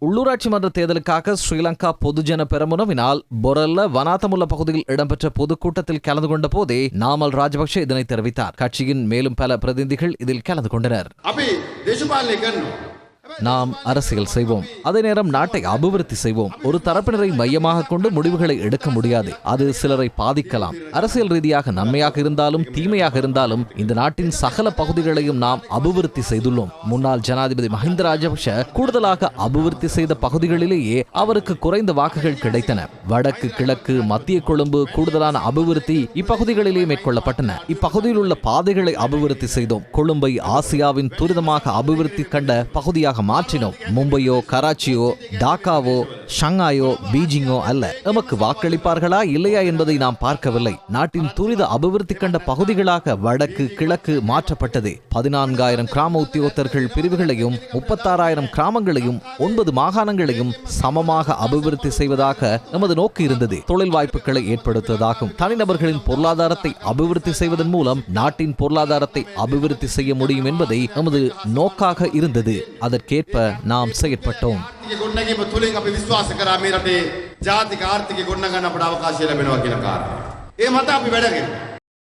உள்ளூராட்சி மன்ற தேர்தலுக்காக ஸ்ரீலங்கா பொதுஜன பெரமுனவினால் பொரல்ல வனாத்தமுல்ல பகுதியில் இடம்பெற்ற பொதுக்கூட்டத்தில் கலந்து கொண்ட போதே நாமல் ராஜபக்ஷ இதனை தெரிவித்தார். கட்சியின் மேலும் பல பிரதிநிதிகள் இதில் கலந்து கொண்டனர். நாம் அரசியல் செய்வோம். அதே நேரம் நாட்டை அபிவிருத்தி செய்வோம். ஒரு தரப்பினரை மையமாக கொண்டு முடிவுகளை எடுக்க முடியாது. அது சிலரை பாதிக்கலாம். அரசியல் ரீதியாக நன்மையாக இருந்தாலும் தீமையாக இருந்தாலும் இந்த நாட்டின் சகல பகுதிகளையும் நாம் அபிவிருத்தி செய்துள்ளோம். முன்னாள் ஜனாதிபதி மஹிந்த ராஜபக்ஷ கூடுதலாக அபிவிருத்தி செய்த பகுதிகளிலேயே அவருக்கு குறைந்த வாக்குகள் கிடைத்தன. வடக்கு கிழக்கு மத்திய கொழும்பு கூடுதலான அபிவிருத்தி இப்பகுதிகளிலே மேற்கொள்ளப்பட்டன. இப்பகுதியில் உள்ள பாதைகளை அபிவிருத்தி செய்தோம். கொழும்பை ஆசியாவின் துரிதமாக அபிவிருத்தி கண்ட பகுதியாக மாற்றினோம். மும்பையோ கராச்சியோ டாக்காவோ ஷங்காயோ பீஜிங்கோ அல்ல. எமக்கு வாக்களிப்பார்களா இல்லையா என்பதை நாம் பார்க்கவில்லை. நாட்டின் துரித அபிவிருத்தி கண்ட பகுதிகளாக வடக்கு கிழக்கு மாற்றப்பட்டது. பதினான்காயிரம் கிராம உத்தியோகத்தர்கள் பிரிவுகளையும் முப்பத்தாறாயிரம் கிராமங்களையும் ஒன்பது மாகாணங்களையும் சமமாக அபிவிருத்தி செய்வதாக எமது நோக்கு இருந்தது. தொழில் வாய்ப்புகளை ஏற்படுத்துவதாகும். தனிநபர்களின் பொருளாதாரத்தை அபிவிருத்தி செய்வதன் மூலம் நாட்டின் பொருளாதாரத்தை அபிவிருத்தி செய்ய முடியும் என்பதை எமது நோக்காக இருந்தது. அதற்கேற்ப நாம் செயற்பட்டோம். ආර්ථික ගොඩනැගීම තුළින් අපි විශ්වාස කරා මේ රටේ ජාතික ආර්ථික ගොඩනගන්න අපට අවකාශය ලැබෙනවා කියන කාරණය. ඒ මත අපි වැඩ කරනවා.